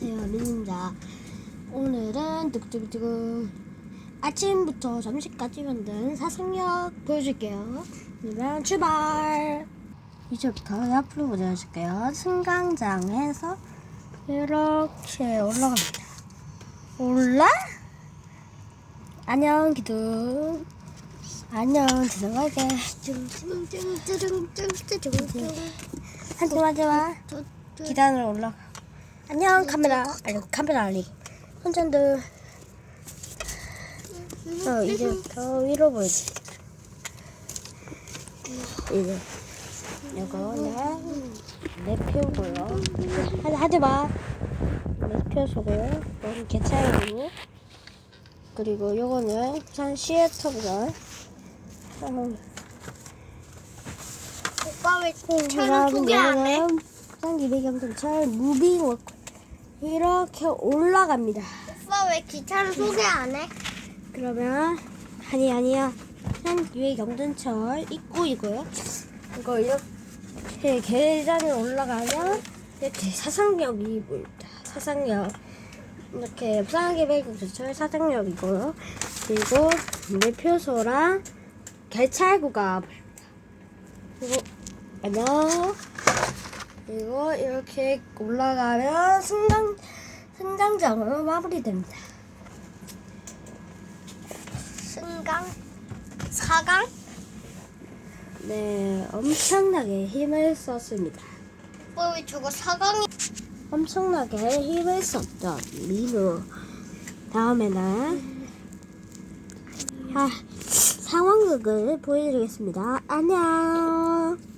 안녕하세요 민자 오늘은 뚝뚝뚝. 아침부터 점심까지 만든 사상력 보여줄게요. 그러면 출발! 이제부터 옆으로 보여줄게요. 승강장에서 이렇게 올라갑니다. 올라? 안녕 기둥. 안녕 들어가게. 한쪽 하지마 계단으로 올라가. 안녕 카메라. 아니 카메라 아니고 손전들. 어 이제부터 위로 보여지. 이제 이거는 내 표고요. 하지 하지 마. 내 표소고요. 이건 개차이고 그리고 요거는 부산 시애터부산. 오빠 왜 차를 소개 안 해? 부산 기대경찰 무빙 워크 이렇게 올라갑니다. 오빠 왜 기차를 소개 안 해? 그러면 아니 아니야. 부산 기회 경전철 입구 이고요. 이거 이렇게 계단을 올라가면 이렇게 사상역이 보입니다. 사상역 이렇게 부산 기회 경전철 사상역이고요. 그리고 매표소랑 개찰구가 보입니다. 그리고 안녕. 그리고 이렇게 올라가면 승강 승강장으로 마무리됩니다. 승강? 사강? 네, 엄청나게 힘을 썼습니다. 왜 저거 사강이? 엄청나게 힘을 썼던 민우. 다음에는 아, 상황극을 보여드리겠습니다. 안녕.